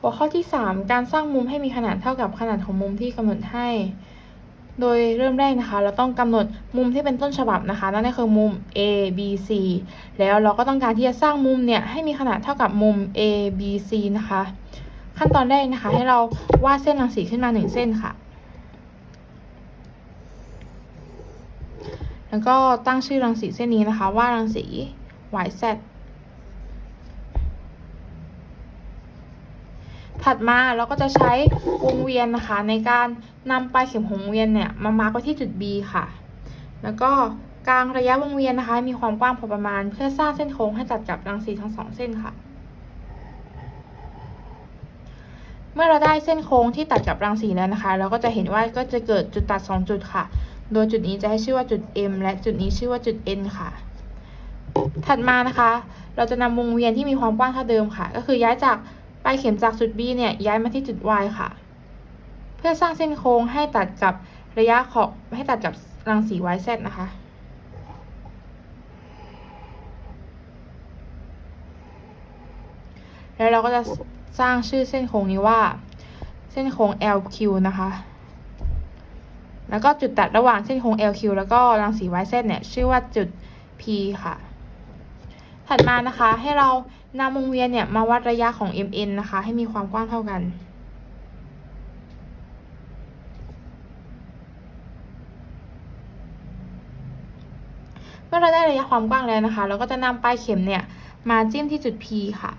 หัวข้อที่ 3 การสร้างมุมให้มีขนาดเท่ากับขนาดของมุมที่กำหนดให้ โดยเริ่มแรกนะคะ เราต้องกำหนดมุมที่เป็นต้นฉบับนะคะ นั่นก็คือมุม A B C แล้วเราก็ต้องการที่จะสร้างมุมเนี่ยให้มีขนาดเท่ากับมุม A B C นะคะ ขั้นตอนแรกนะคะ ให้เราวาดเส้นรังสีขึ้นมาหนึ่งเส้นค่ะ แล้วก็ตั้งชื่อรังสีเส้นนี้นะคะว่ารังสี YZ ถัดมาเราก็จะใช้วงเวียนนะคะ ในการนำปลายเข็มของวงเวียนเนี่ยมามาร์กไว้ที่จุด B ค่ะ แล้วก็กลางระยะวงเวียนนะคะ มีความกว้างพอประมาณ เพื่อสร้างเส้นโค้งให้ตัดกับรังสีทั้งสองเส้นค่ะ เมื่อเราได้เส้นโค้งที่ตัดกับรังสีแล้วนะคะ เราก็จะเห็นว่าก็จะเกิดจุดตัด 2 จุดค่ะ โดยจุดนี้จะให้ชื่อว่าจุด M และจุดนี้ชื่อว่าจุด N ค่ะ ถัดมานะคะ เราจะนำวงเวียนที่มีความกว้างเท่าเดิมค่ะ ก็คือย้ายจาก ปลายเข็มจากจุด B เนี่ยย้ายมาที่จุด Y ค่ะ เพื่อสร้างเส้นโค้งให้ตัดกับระยะขอบให้ตัดกับรังสี YZ นะคะแล้วเราก็จะสร้างชื่อเส้นโค้งนี้ว่า เส้นโค้ง LQ นะคะ แล้วก็จุดตัดระหว่างเส้นโค้ง LQ แล้วก็รังสี YZ เนี่ย ชื่อว่าจุด P ค่ะ ถัดมานะคะ ให้เรานำวงเวียนเนี่ยมาวัดระยะของ MN นะคะ ให้มีความกว้างเท่ากันเมื่อเราได้ระยะความกว้างแล้วนะคะ เราก็จะนำปลายเข็มเนี่ยมาจิ้มที่จุด P ค่ะ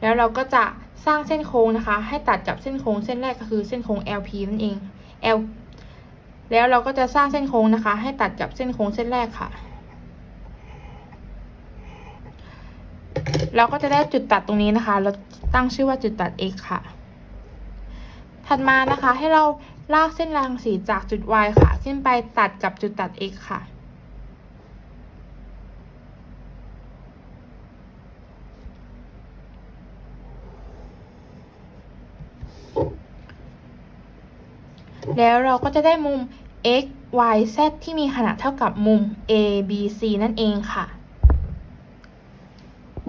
แล้วเราก็จะสร้างเส้นโค้งนะคะ ให้ตัดกับเส้นโค้งเส้นแรกก็คือเส้นโค้ง LP นั่นเอง L แล้วเราก็จะสร้างเส้นโค้งนะคะ ให้ตัดกับเส้นโค้งเส้นแรกค่ะ เราก็จะได้จุดตัดตรงนี้นะคะ เราตั้งชื่อว่าจุดตัด x ค่ะ ถัดมานะคะให้เราลากเส้นรังสีจากจุด y ค่ะขึ้นไปตัดกับจุดตัด x ค่ะ แล้วเราก็จะได้มุม x y z ที่มีขนาดเท่ากับมุม a b c นั่นเองค่ะ